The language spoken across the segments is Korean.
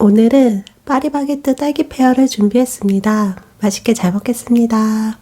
오늘은 파리바게뜨 딸기 페어를 준비했습니다. 맛있게 잘 먹겠습니다.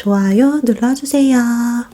좋아요 눌러주세요.